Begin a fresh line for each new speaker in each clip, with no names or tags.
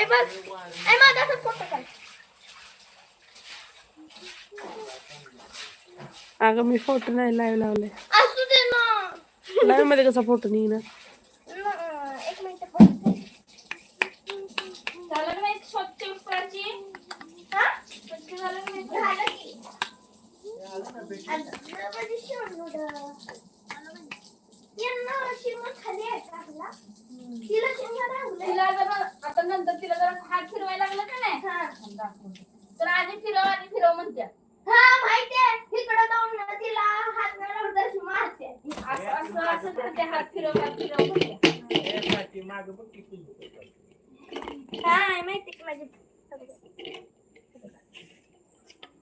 आई बघ आई माझा फोटो काढ
अगं मी फोटो नाही लाईव्ह लावले
असू दे ना
लाईव्हमध्ये कसा फोटो निघणार
न- एक मिनिट.
झालं का नाही स्वच्छ उपराची
हा?
स्वच्छ झालं का नाही
झालं की. आता म्हणजे शिवणं. यांना शिवण खाली आहे का आपला? तिला शिवण राहू
तिला जर आता नंतर तिला जर हात फिरवायला लागला का नाही तर आधी फिरव आधी फिरव म्हणत्या
हा माहितीये तिकडं जाऊन ना तिला हात तशी मारते
असं असं असं करते हात फिरव हात फिरव म्हणत्या
माग बघ किती दुखत.
काय माहिती की माझी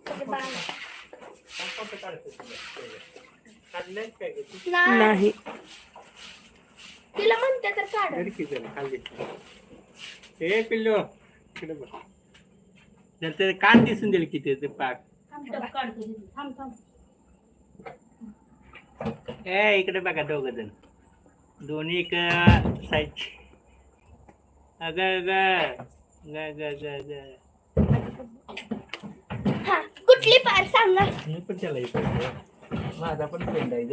माझे बाळ.
हा फोटो काढतो तुला. काढलाय काय ग तू?
नाही
नाही
तिला म्हणते तर काढ
धर की जरा खाली ए पिल्लू इकडे बघ ते कान दिसून दिले किती ते पाक. ए इकडे बघा दोघ जण. दोन्ही एक साईड अग
कुठली पार सांग.
मी पण त्याला माझा पण फ्रेंड आहे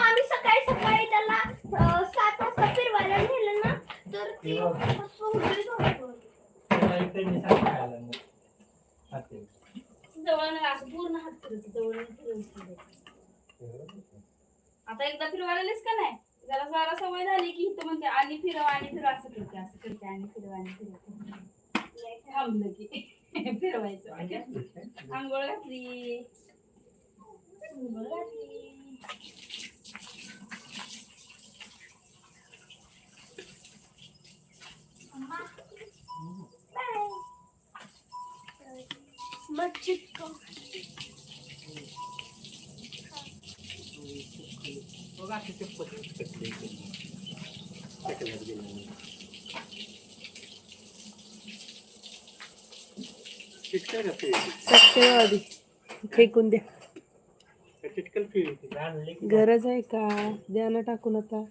आम्ही सकाळी सकाळी त्याला अं, सात वाजता फिरवायला नेलं ना तर ती असं उलटी झोपत होती.
त्याला इकडे मी सांग खायला मग. हाते.
जवळ असं पूर्ण हात फिरत जवळ आता एकदा फिरवायलाच का नाही? जरा जरा सवय झाली की इथं म्हणते आणि फिरव आणि फिरव असं करते असं करते आणि फिरव आणि फिरव. थांबलं की फिरवायचं. आंघोळ घातली. आंघोळ घातली.
सत्यवादी. फेकून द्या. गरज आहे का? द्या ना टाकून आता.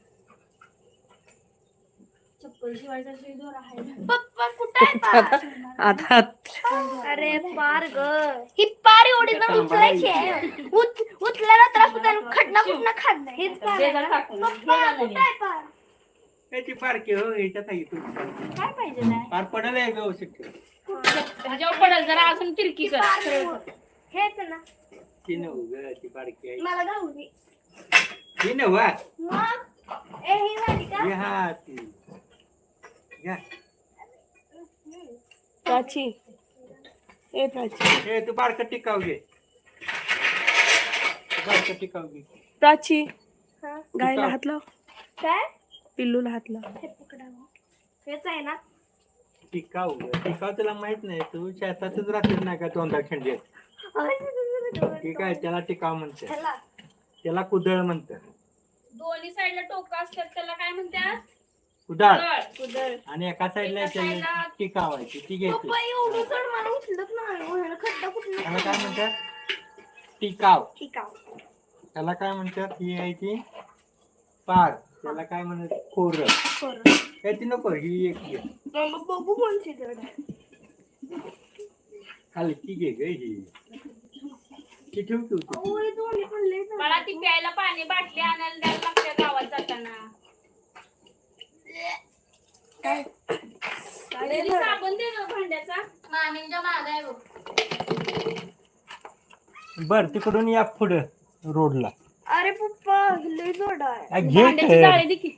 आता
अरे पार ग. ही पार एवढी जण उचलायची आहे. उच उचलायला तर असं त्यानं खडना कुठनं खात नाही. हेच पार. आहे. पप्पा कुठे पार?
पारखी हो याच्यात आहे
काय पाहिजे नाही
पार पडल आहे व्यवस्थित
ह्याच्यावर पडेल जरा अजून तिरकी कर.
पार हेच ना.
ती नव ग ती पारखी आहे.
मला घालू दे.
हा.
मग? ए ही वाली का?
हे हा ती.
प्राची ए
तू बारकं टिकाव घे. तू बारकं टिकाव घे.
प्राची
हा.
गायला हात लाव
काय?
पिल्लूला हात लाव
हे पकडावं हेच आहे ना.
टिकाव. टिकाव तुला माहीत नाही. तू शेतातच राहतेस नाही का तोंडा खंडीत? ठीक आहे त्याला टिकाव म्हणते. त्याला? कुदळ म्हणतात
दोन्ही साईडला टोका असतात त्याला काय म्हणतात?
कुदळ.
कुदळ.
आणि एका साईडला
एका
आहे ती ती घ्यायची.
पप्पा एवढं जड मला उचलत नाही हो, ह्याला खड्डा कुठं
त्याला काय म्हणतात? टिकाव
ठीक आहे
त्याला काय म्हणतात? ही आहे ती पार. त्याला काय म्हणतात? खोर
बरं.
काय ती नको ही एक घे.
मग बघू कोणची जड आहे.
हलकी घे ग ही. ती ठेव ठेव तू.
हे दोन्ही पण लय जड
मला ती प्यायला पाणी बाटली आणायला द्यायला लागते गावात जाताना. साबण दे गं भांड्याचा. मामींच्या माग आहे बघ.
बर तिकडून या पुढं रोडला.
अरे पप्पा लय जड आहे.
आ, घे
भांड्याची
तर.
जाळी दे की.